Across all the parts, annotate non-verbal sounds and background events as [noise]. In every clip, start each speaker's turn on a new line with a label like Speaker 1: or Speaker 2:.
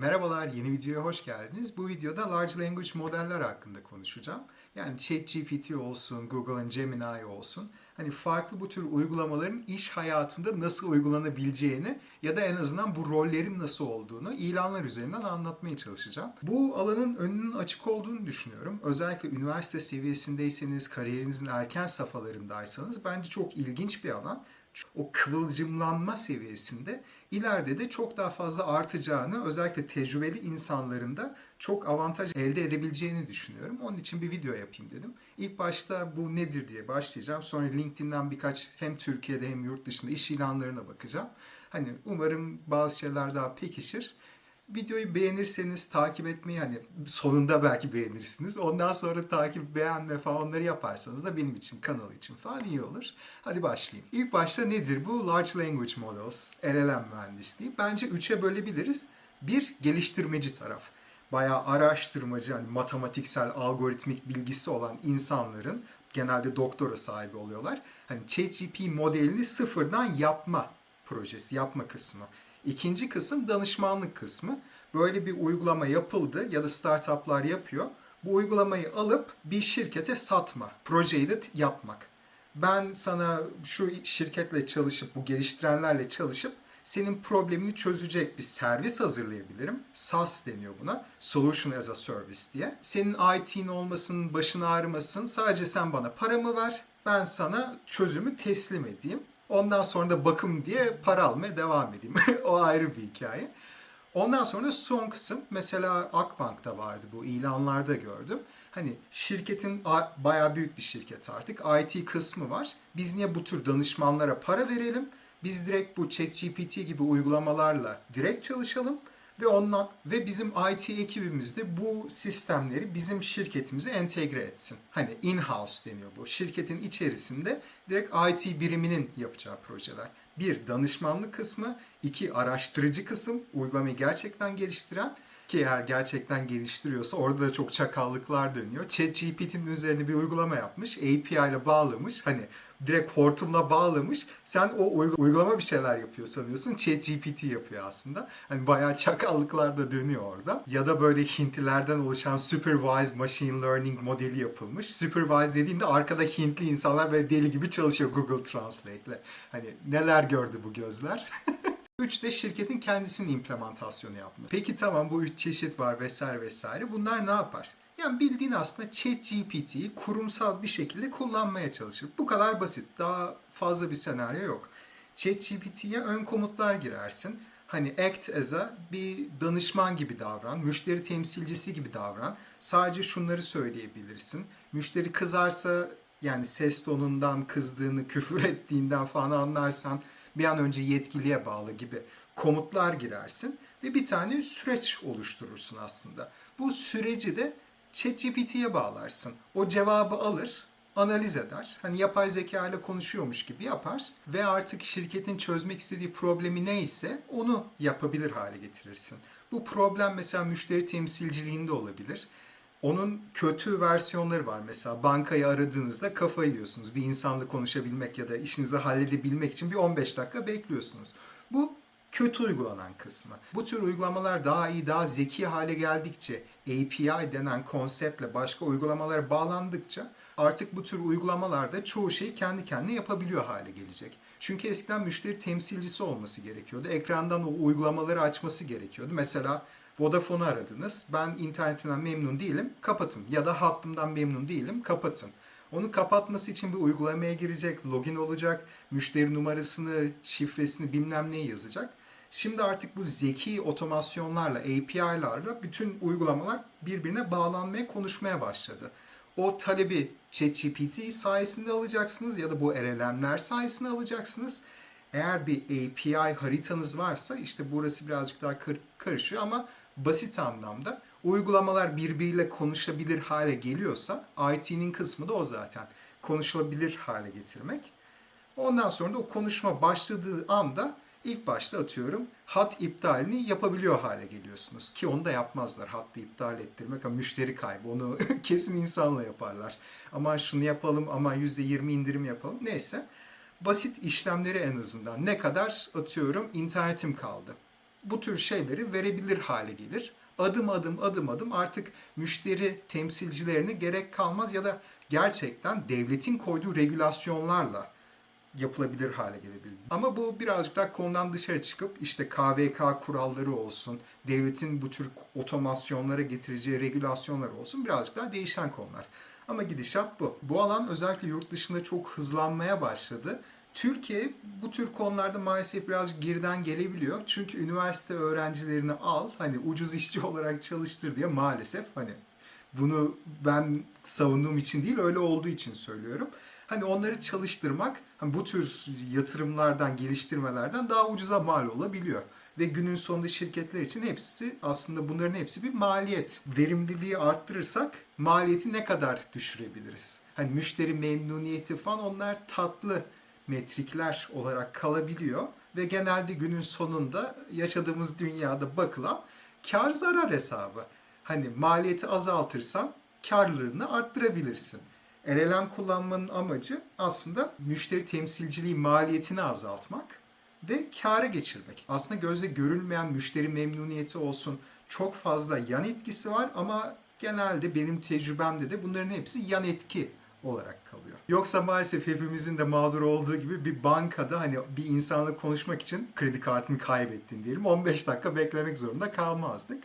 Speaker 1: Merhabalar, yeni videoya hoş geldiniz. Bu videoda Large Language modeller hakkında konuşacağım. Yani ChatGPT olsun, Google'ın Gemini olsun. Hani farklı bu tür uygulamaların iş hayatında nasıl uygulanabileceğini ya da en azından bu rollerin nasıl olduğunu ilanlar üzerinden anlatmaya çalışacağım. Bu alanın önünün açık olduğunu düşünüyorum. Özellikle üniversite seviyesindeyseniz, kariyerinizin erken safhalarındaysanız bence çok ilginç bir alan o kıvılcımlanma seviyesinde ileride de çok daha fazla artacağını özellikle tecrübeli insanların da çok avantaj elde edebileceğini düşünüyorum. Onun için bir video yapayım dedim. İlk başta bu nedir diye başlayacağım. Sonra LinkedIn'den birkaç hem Türkiye'de hem yurt dışında iş ilanlarına bakacağım. Hani umarım bazı şeyler daha pekişir. Videoyu beğenirseniz takip etmeyi hani sonunda belki beğenirsiniz. Ondan sonra takip, beğenme falan onları yaparsanız da benim için, kanal için falan iyi olur. Hadi başlayayım. İlk başta nedir bu? Large Language Models, LLM mühendisliği. Bence üçe bölebiliriz. Bir, geliştirmeci taraf. Bayağı araştırmacı, hani matematiksel, algoritmik bilgisi olan insanların genelde doktora sahibi oluyorlar. Hani ChatGPT modelini sıfırdan yapma projesi, yapma kısmı. İkinci kısım danışmanlık kısmı. Böyle bir uygulama yapıldı ya da startuplar yapıyor. Bu uygulamayı alıp bir şirkete satma, projeyi de yapmak. Ben sana şu şirketle çalışıp, bu geliştirenlerle çalışıp senin problemini çözecek bir servis hazırlayabilirim. SaaS deniyor buna. Solution as a Service diye. Senin IT'in olmasın, başın ağrımasın. Sadece sen bana paramı ver. Ben sana çözümü teslim edeyim. Ondan sonra da bakım diye para almaya devam edeyim. [laughs] o ayrı bir hikaye. Ondan sonra da son kısım mesela Akbank'ta vardı bu ilanlarda gördüm. Hani şirketin bayağı büyük bir şirket artık. IT kısmı var. Biz niye bu tür danışmanlara para verelim? Biz direkt bu ChatGPT gibi uygulamalarla direkt çalışalım ve ondan ve bizim IT ekibimiz de bu sistemleri bizim şirketimize entegre etsin. Hani in-house deniyor bu. Şirketin içerisinde direkt IT biriminin yapacağı projeler. Bir, danışmanlık kısmı. iki araştırıcı kısım. Uygulamayı gerçekten geliştiren ki eğer gerçekten geliştiriyorsa orada da çok çakallıklar dönüyor. ChatGPT'nin üzerine bir uygulama yapmış. API ile bağlamış. Hani direkt hortumla bağlamış. Sen o uygulama bir şeyler yapıyor sanıyorsun. ChatGPT yapıyor aslında. Hani bayağı çakallıklar da dönüyor orada. Ya da böyle Hintlilerden oluşan supervised machine learning modeli yapılmış. Supervised dediğimde arkada Hintli insanlar böyle deli gibi çalışıyor Google Translate'le. Hani neler gördü bu gözler. [laughs] Üç de şirketin kendisinin implementasyonu yapması. Peki tamam bu üç çeşit var vesaire vesaire. Bunlar ne yapar? Yani bildiğin aslında ChatGPT'yi kurumsal bir şekilde kullanmaya çalışır. Bu kadar basit. Daha fazla bir senaryo yok. ChatGPT'ye ön komutlar girersin. Hani act as a bir danışman gibi davran, müşteri temsilcisi gibi davran. Sadece şunları söyleyebilirsin. Müşteri kızarsa yani ses tonundan kızdığını, [laughs] küfür ettiğinden falan anlarsan bir an önce yetkiliye bağlı gibi komutlar girersin ve bir tane süreç oluşturursun aslında. Bu süreci de ChatGPT'ye bağlarsın. O cevabı alır, analiz eder. Hani yapay zeka ile konuşuyormuş gibi yapar ve artık şirketin çözmek istediği problemi neyse onu yapabilir hale getirirsin. Bu problem mesela müşteri temsilciliğinde olabilir. Onun kötü versiyonları var. Mesela bankayı aradığınızda kafayı yiyorsunuz. Bir insanla konuşabilmek ya da işinizi halledebilmek için bir 15 dakika bekliyorsunuz. Bu kötü uygulanan kısmı. Bu tür uygulamalar daha iyi, daha zeki hale geldikçe, API denen konseptle başka uygulamalara bağlandıkça artık bu tür uygulamalarda çoğu şeyi kendi kendine yapabiliyor hale gelecek. Çünkü eskiden müşteri temsilcisi olması gerekiyordu. Ekrandan o uygulamaları açması gerekiyordu. Mesela Vodafone'u aradınız. Ben internetimden memnun değilim. Kapatın. Ya da hattımdan memnun değilim. Kapatın. Onu kapatması için bir uygulamaya girecek, login olacak, müşteri numarasını, şifresini bilmem neyi yazacak. Şimdi artık bu zeki otomasyonlarla, API'larla bütün uygulamalar birbirine bağlanmaya, konuşmaya başladı. O talebi ChatGPT sayesinde alacaksınız ya da bu LLM'ler sayesinde alacaksınız. Eğer bir API haritanız varsa işte burası birazcık daha karışıyor ama basit anlamda uygulamalar birbiriyle konuşabilir hale geliyorsa IT'nin kısmı da o zaten. Konuşulabilir hale getirmek. Ondan sonra da o konuşma başladığı anda ilk başta atıyorum hat iptalini yapabiliyor hale geliyorsunuz. Ki onu da yapmazlar hattı iptal ettirmek ama müşteri kaybı onu [laughs] kesin insanla yaparlar. Ama şunu yapalım ama %20 indirim yapalım neyse. Basit işlemleri en azından ne kadar atıyorum internetim kaldı. bu tür şeyleri verebilir hale gelir. Adım adım adım adım artık müşteri temsilcilerini gerek kalmaz ya da gerçekten devletin koyduğu regülasyonlarla yapılabilir hale gelebilir. Ama bu birazcık daha konudan dışarı çıkıp işte KVK kuralları olsun, devletin bu tür otomasyonlara getireceği regülasyonlar olsun birazcık daha değişen konular. Ama gidişat bu. Bu alan özellikle yurt dışında çok hızlanmaya başladı. Türkiye bu tür konularda maalesef biraz geriden gelebiliyor. Çünkü üniversite öğrencilerini al, hani ucuz işçi [laughs] olarak çalıştır diye maalesef hani bunu ben savunduğum için değil öyle olduğu için söylüyorum. Hani onları çalıştırmak hani bu tür yatırımlardan, geliştirmelerden daha ucuza mal olabiliyor. Ve günün sonunda şirketler için hepsi aslında bunların hepsi bir maliyet. Verimliliği arttırırsak maliyeti ne kadar düşürebiliriz? Hani müşteri memnuniyeti falan onlar tatlı metrikler olarak kalabiliyor ve genelde günün sonunda yaşadığımız dünyada bakılan kar zarar hesabı. Hani maliyeti azaltırsan karlılığını arttırabilirsin. LLM kullanmanın amacı aslında müşteri temsilciliği maliyetini azaltmak ve kâra geçirmek. Aslında gözle görülmeyen müşteri memnuniyeti olsun çok fazla yan etkisi var ama genelde benim tecrübemde de bunların hepsi yan etki olarak kalıyor. Yoksa maalesef hepimizin de mağdur olduğu gibi bir bankada hani bir insanla konuşmak için kredi kartını kaybettin diyelim 15 dakika beklemek zorunda kalmazdık.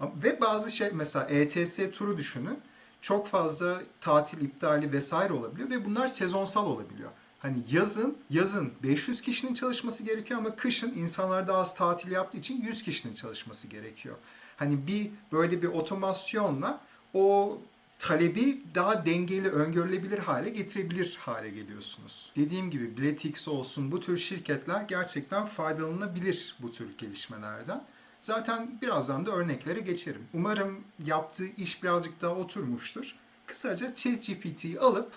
Speaker 1: Ve bazı şey mesela ETS turu düşünün. Çok fazla tatil iptali vesaire olabiliyor ve bunlar sezonsal olabiliyor. Hani yazın yazın 500 kişinin çalışması gerekiyor ama kışın insanlar daha az tatil yaptığı için 100 kişinin çalışması gerekiyor. Hani bir böyle bir otomasyonla o talebi daha dengeli, öngörülebilir hale getirebilir hale geliyorsunuz. Dediğim gibi Biletix olsun bu tür şirketler gerçekten faydalanabilir bu tür gelişmelerden. Zaten birazdan da örneklere geçerim. Umarım yaptığı iş birazcık daha oturmuştur. Kısaca ChatGPT'yi alıp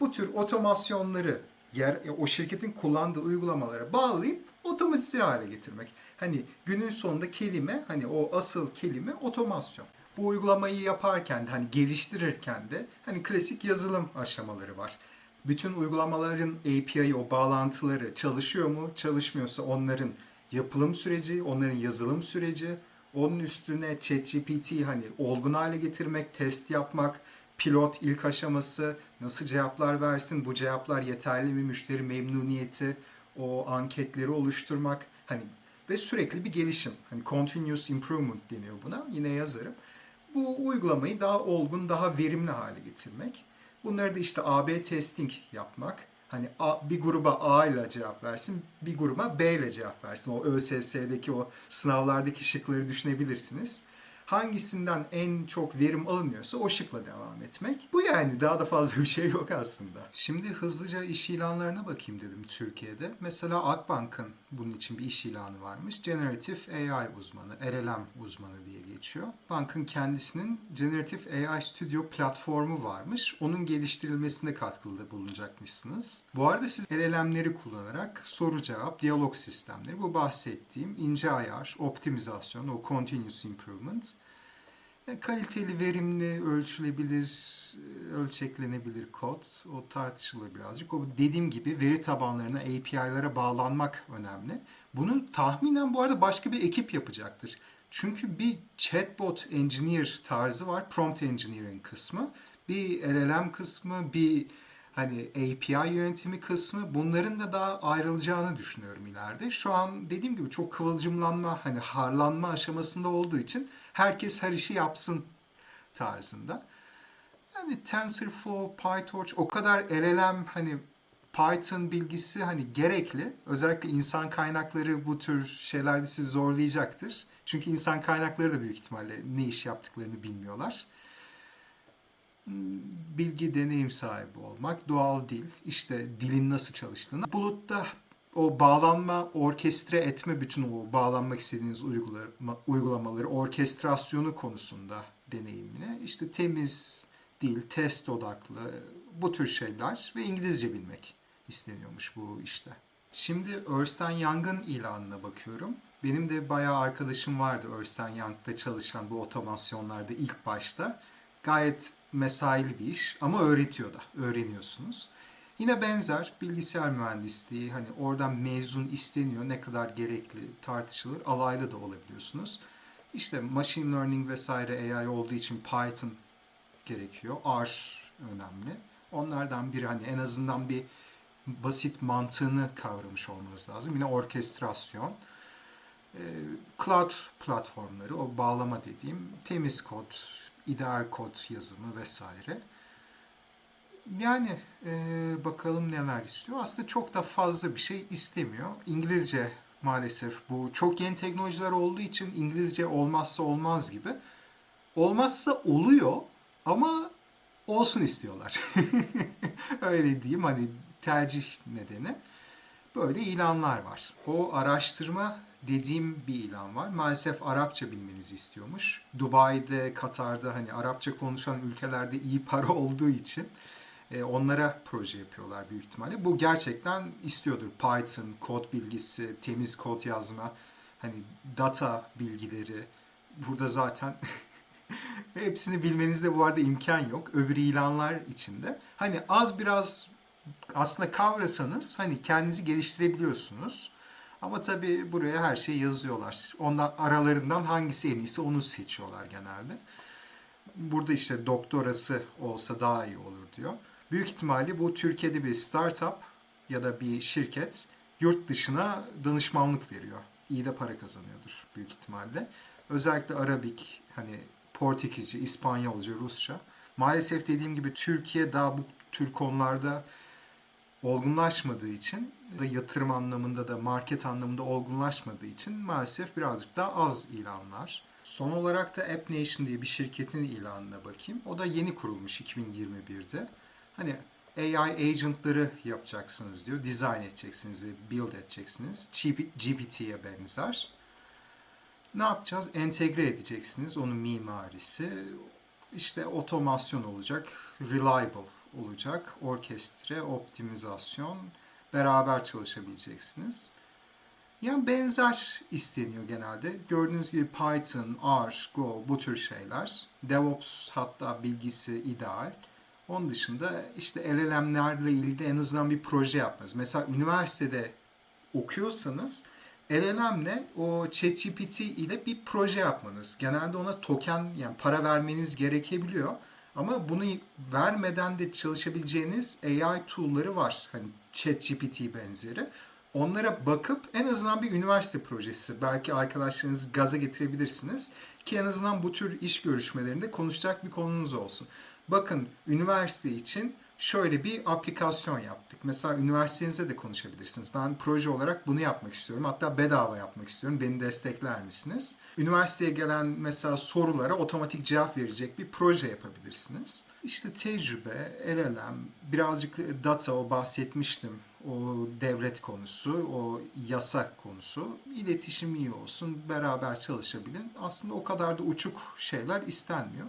Speaker 1: bu tür otomasyonları yer o şirketin kullandığı uygulamalara bağlayıp otomatize hale getirmek. Hani günün sonunda kelime hani o asıl kelime otomasyon. Bu uygulamayı yaparken de hani geliştirirken de hani klasik yazılım aşamaları var. Bütün uygulamaların API o bağlantıları çalışıyor mu? Çalışmıyorsa onların yapılım süreci, onların yazılım süreci, onun üstüne ChatGPT hani olgun hale getirmek, test yapmak, pilot ilk aşaması, nasıl cevaplar versin, bu cevaplar yeterli mi, müşteri memnuniyeti, o anketleri oluşturmak hani ve sürekli bir gelişim. Hani continuous improvement deniyor buna. Yine yazarım. Bu uygulamayı daha olgun, daha verimli hale getirmek. Bunları da işte AB testing yapmak. Hani A, bir gruba A ile cevap versin, bir gruba B ile cevap versin. O ÖSS'deki o sınavlardaki şıkları düşünebilirsiniz hangisinden en çok verim alınıyorsa o şıkla devam etmek. Bu yani daha da fazla bir şey yok aslında. Şimdi hızlıca iş ilanlarına bakayım dedim Türkiye'de. Mesela Akbank'ın bunun için bir iş ilanı varmış. Generative AI uzmanı, RLM uzmanı diye geçiyor. Bankın kendisinin Generative AI Studio platformu varmış. Onun geliştirilmesinde katkıda bulunacakmışsınız. Bu arada siz LLM'leri kullanarak soru cevap, diyalog sistemleri, bu bahsettiğim ince ayar, optimizasyon, o continuous improvement kaliteli, verimli, ölçülebilir, ölçeklenebilir kod. O tartışılır birazcık. O dediğim gibi veri tabanlarına, API'lara bağlanmak önemli. Bunu tahminen bu arada başka bir ekip yapacaktır. Çünkü bir chatbot engineer tarzı var. Prompt engineering kısmı. Bir LLM kısmı, bir hani API yönetimi kısmı bunların da daha ayrılacağını düşünüyorum ileride. Şu an dediğim gibi çok kıvılcımlanma, hani harlanma aşamasında olduğu için herkes her işi yapsın tarzında. Yani TensorFlow, PyTorch o kadar LLM hani Python bilgisi hani gerekli. Özellikle insan kaynakları bu tür şeylerde sizi zorlayacaktır. Çünkü insan kaynakları da büyük ihtimalle ne iş yaptıklarını bilmiyorlar. Bilgi deneyim sahibi olmak, doğal dil, işte dilin nasıl çalıştığını. Bulutta o bağlanma, orkestre etme bütün o bağlanmak istediğiniz uygulama, uygulamaları, orkestrasyonu konusunda deneyimine işte temiz dil, test odaklı bu tür şeyler ve İngilizce bilmek isteniyormuş bu işte. Şimdi Ernst Young'ın ilanına bakıyorum. Benim de bayağı arkadaşım vardı Ernst Young'da çalışan bu otomasyonlarda ilk başta. Gayet mesaili bir iş ama öğretiyor da, öğreniyorsunuz. Yine benzer bilgisayar mühendisliği hani oradan mezun isteniyor ne kadar gerekli tartışılır. Alaylı da olabiliyorsunuz. İşte machine learning vesaire AI olduğu için Python gerekiyor. R önemli. Onlardan biri hani en azından bir basit mantığını kavramış olmanız lazım. Yine orkestrasyon. Ee, cloud platformları, o bağlama dediğim temiz kod, ideal kod yazımı vesaire. Yani e, bakalım neler istiyor. Aslında çok da fazla bir şey istemiyor. İngilizce maalesef bu çok yeni teknolojiler olduğu için İngilizce olmazsa olmaz gibi. Olmazsa oluyor ama olsun istiyorlar. [laughs] Öyle diyeyim hani tercih nedeni. Böyle ilanlar var. O araştırma dediğim bir ilan var. Maalesef Arapça bilmenizi istiyormuş. Dubai'de, Katar'da hani Arapça konuşan ülkelerde iyi para [laughs] olduğu için e, onlara proje yapıyorlar büyük ihtimalle. Bu gerçekten istiyordur. Python, kod bilgisi, temiz kod yazma, hani data bilgileri. Burada zaten [laughs] hepsini bilmenizde bu arada imkan yok. Öbür ilanlar içinde. Hani az biraz aslında kavrasanız hani kendinizi geliştirebiliyorsunuz. Ama tabii buraya her şeyi yazıyorlar. Ondan aralarından hangisi en iyisi onu seçiyorlar genelde. Burada işte doktorası olsa daha iyi olur diyor. Büyük ihtimalle bu Türkiye'de bir startup ya da bir şirket yurt dışına danışmanlık veriyor. İyi de para kazanıyordur büyük ihtimalle. Özellikle Arabik, hani Portekizce, İspanyolca, Rusça. Maalesef dediğim gibi Türkiye daha bu tür konularda olgunlaşmadığı için da yatırım anlamında da market anlamında olgunlaşmadığı için maalesef birazcık daha az ilanlar. Son olarak da App Nation diye bir şirketin ilanına bakayım. O da yeni kurulmuş 2021'de. Hani AI agentları yapacaksınız diyor. Design edeceksiniz ve build edeceksiniz. GPT'ye benzer. Ne yapacağız? Entegre edeceksiniz. Onun mimarisi. İşte otomasyon olacak. Reliable olacak. Orkestre, optimizasyon. Beraber çalışabileceksiniz. Yani benzer isteniyor genelde. Gördüğünüz gibi Python, R, Go bu tür şeyler. DevOps hatta bilgisi ideal. Onun dışında işte LLM'lerle ilgili en azından bir proje yapmanız. Mesela üniversitede okuyorsanız LLM'le o ChatGPT ile bir proje yapmanız. Genelde ona token yani para vermeniz gerekebiliyor. Ama bunu vermeden de çalışabileceğiniz AI tool'ları var. Hani ChatGPT benzeri. Onlara bakıp en azından bir üniversite projesi belki arkadaşlarınızı gaza getirebilirsiniz ki en azından bu tür iş görüşmelerinde konuşacak bir konunuz olsun. Bakın üniversite için şöyle bir aplikasyon yaptık. Mesela üniversitenize de konuşabilirsiniz. Ben proje olarak bunu yapmak istiyorum. Hatta bedava yapmak istiyorum. Beni destekler misiniz? Üniversiteye gelen mesela sorulara otomatik cevap verecek bir proje yapabilirsiniz. İşte tecrübe, LLM, birazcık data o bahsetmiştim. O devlet konusu, o yasa konusu. iletişim iyi olsun, beraber çalışabilin. Aslında o kadar da uçuk şeyler istenmiyor.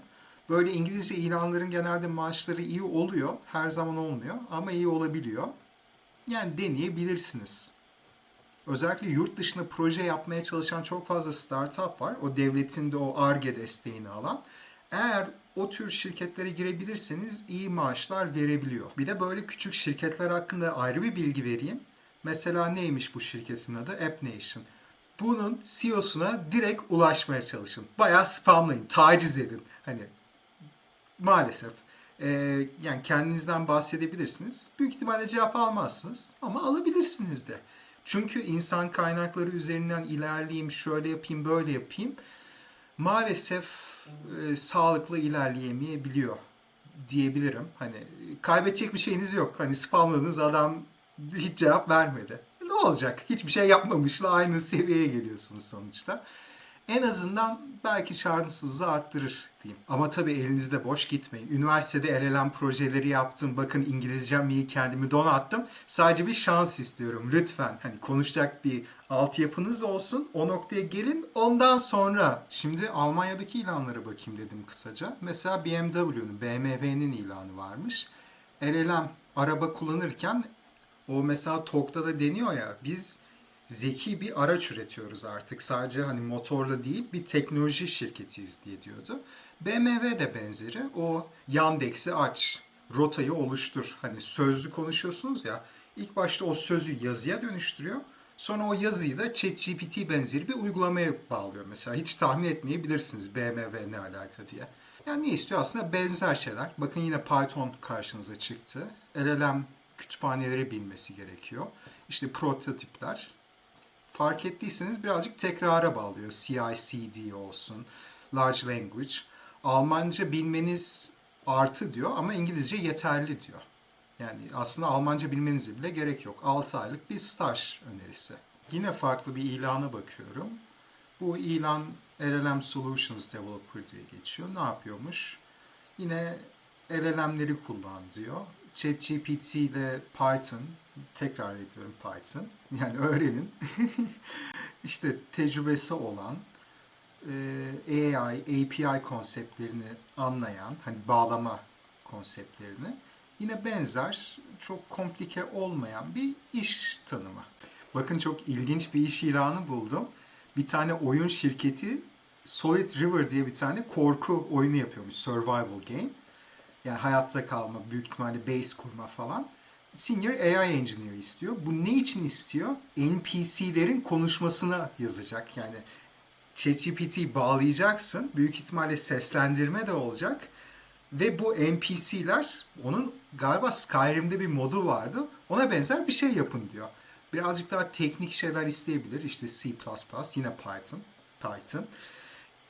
Speaker 1: Böyle İngilizce ilanların genelde maaşları iyi oluyor. Her zaman olmuyor ama iyi olabiliyor. Yani deneyebilirsiniz. Özellikle yurt dışında proje yapmaya çalışan çok fazla startup var. O devletin de o ARGE desteğini alan. Eğer o tür şirketlere girebilirseniz iyi maaşlar verebiliyor. Bir de böyle küçük şirketler hakkında ayrı bir bilgi vereyim. Mesela neymiş bu şirketin adı? App Nation. Bunun CEO'suna direkt ulaşmaya çalışın. Bayağı spamlayın, taciz edin. Hani maalesef e, yani kendinizden bahsedebilirsiniz. Büyük ihtimalle cevap almazsınız ama alabilirsiniz de. Çünkü insan kaynakları üzerinden ilerleyeyim, şöyle yapayım, böyle yapayım maalesef e, sağlıklı ilerleyemeyebiliyor diyebilirim. Hani kaybedecek bir şeyiniz yok. Hani spamladığınız adam hiç cevap vermedi. Ne olacak? Hiçbir şey yapmamışla aynı seviyeye geliyorsunuz sonuçta en azından belki şanssızlığı arttırır diyeyim. Ama tabii elinizde boş gitmeyin. Üniversitede LLM projeleri yaptım. Bakın İngilizcem iyi kendimi donattım. Sadece bir şans istiyorum lütfen. Hani konuşacak bir altyapınız olsun. O noktaya gelin. Ondan sonra şimdi Almanya'daki ilanlara bakayım dedim kısaca. Mesela BMW'nin, BMW'nin ilanı varmış. LLM araba kullanırken o mesela TOK'ta da deniyor ya biz zeki bir araç üretiyoruz artık. Sadece hani motorla değil bir teknoloji şirketiyiz diye diyordu. BMW de benzeri. O Yandex'i aç, rotayı oluştur. Hani sözlü konuşuyorsunuz ya. İlk başta o sözü yazıya dönüştürüyor. Sonra o yazıyı da ChatGPT benzeri bir uygulamaya bağlıyor. Mesela hiç tahmin etmeyebilirsiniz BMW ne alaka diye. Yani ne istiyor? Aslında benzer şeyler. Bakın yine Python karşınıza çıktı. LLM kütüphaneleri bilmesi gerekiyor. İşte prototipler. Fark ettiyseniz birazcık tekrara bağlıyor. CI/CD olsun, large language. Almanca bilmeniz artı diyor ama İngilizce yeterli diyor. Yani aslında Almanca bilmenize bile gerek yok. 6 aylık bir staj önerisi. Yine farklı bir ilana bakıyorum. Bu ilan LLM Solutions Developer diye geçiyor. Ne yapıyormuş? Yine LLM'leri kullan diyor. ChatGPT ile Python, tekrar ediyorum Python. [laughs] Yani öğrenin. [laughs] işte tecrübesi olan, e, AI, API konseptlerini anlayan, hani bağlama konseptlerini yine benzer, çok komplike olmayan bir iş tanımı. Bakın çok ilginç bir iş ilanı buldum. Bir tane oyun şirketi Solid River diye bir tane korku oyunu yapıyormuş. Survival game. Yani hayatta kalma, büyük ihtimalle base kurma falan. Senior AI Engineer istiyor. Bu ne için istiyor? NPC'lerin konuşmasına yazacak. Yani ChatGPT bağlayacaksın. Büyük ihtimalle seslendirme de olacak. Ve bu NPC'ler onun galiba Skyrim'de bir modu vardı. Ona benzer bir şey yapın diyor. Birazcık daha teknik şeyler isteyebilir. İşte C++, yine Python. Python.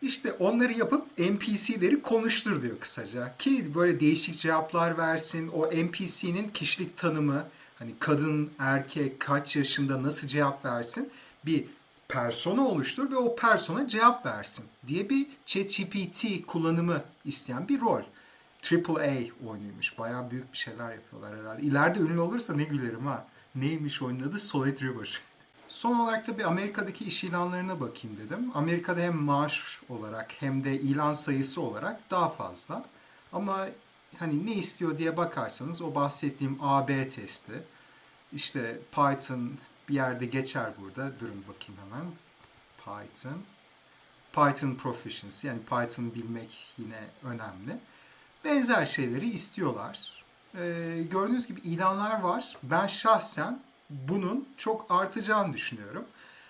Speaker 1: İşte onları yapıp NPC'leri konuştur diyor kısaca. Ki böyle değişik cevaplar versin. O NPC'nin kişilik tanımı, hani kadın, erkek, kaç yaşında, nasıl cevap versin. Bir persona oluştur ve o persona cevap versin diye bir ChatGPT kullanımı isteyen bir rol. AAA oyunuymuş. Bayağı büyük bir şeyler yapıyorlar herhalde. İleride ünlü olursa ne gülerim ha. Neymiş oyunun adı? Solid River. Son olarak da bir Amerika'daki iş ilanlarına bakayım dedim. Amerika'da hem maaş olarak hem de ilan sayısı olarak daha fazla. Ama hani ne istiyor diye bakarsanız o bahsettiğim AB testi, işte Python bir yerde geçer burada. Durun bakayım hemen. Python. Python proficiency yani Python bilmek yine önemli. Benzer şeyleri istiyorlar. Ee, gördüğünüz gibi ilanlar var. Ben şahsen bunun çok artacağını düşünüyorum.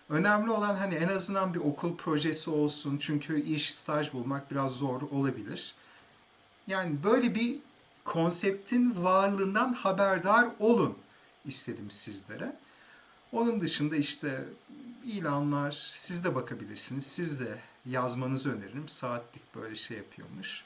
Speaker 1: Önemli olan hani en azından bir okul projesi olsun. Çünkü iş, staj bulmak biraz zor olabilir. Yani böyle bir konseptin varlığından haberdar olun istedim sizlere. Onun dışında işte ilanlar siz de bakabilirsiniz. Siz de yazmanızı öneririm. Saatlik böyle şey yapıyormuş.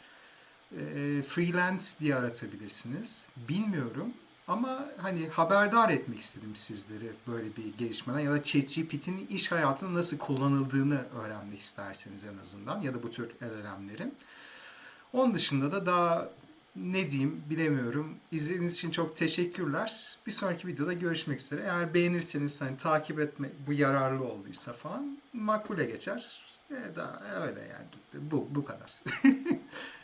Speaker 1: E, freelance diye aratabilirsiniz. Bilmiyorum ama hani haberdar etmek istedim sizleri böyle bir gelişmeden ya da ChatGPT'nin iş hayatında nasıl kullanıldığını öğrenmek isterseniz en azından ya da bu tür LLM'lerin. Onun dışında da daha ne diyeyim bilemiyorum. İzlediğiniz için çok teşekkürler. Bir sonraki videoda görüşmek üzere. Eğer beğenirseniz hani takip etme bu yararlı olduysa falan makbule geçer. E, daha öyle yani. Bu bu kadar. [laughs]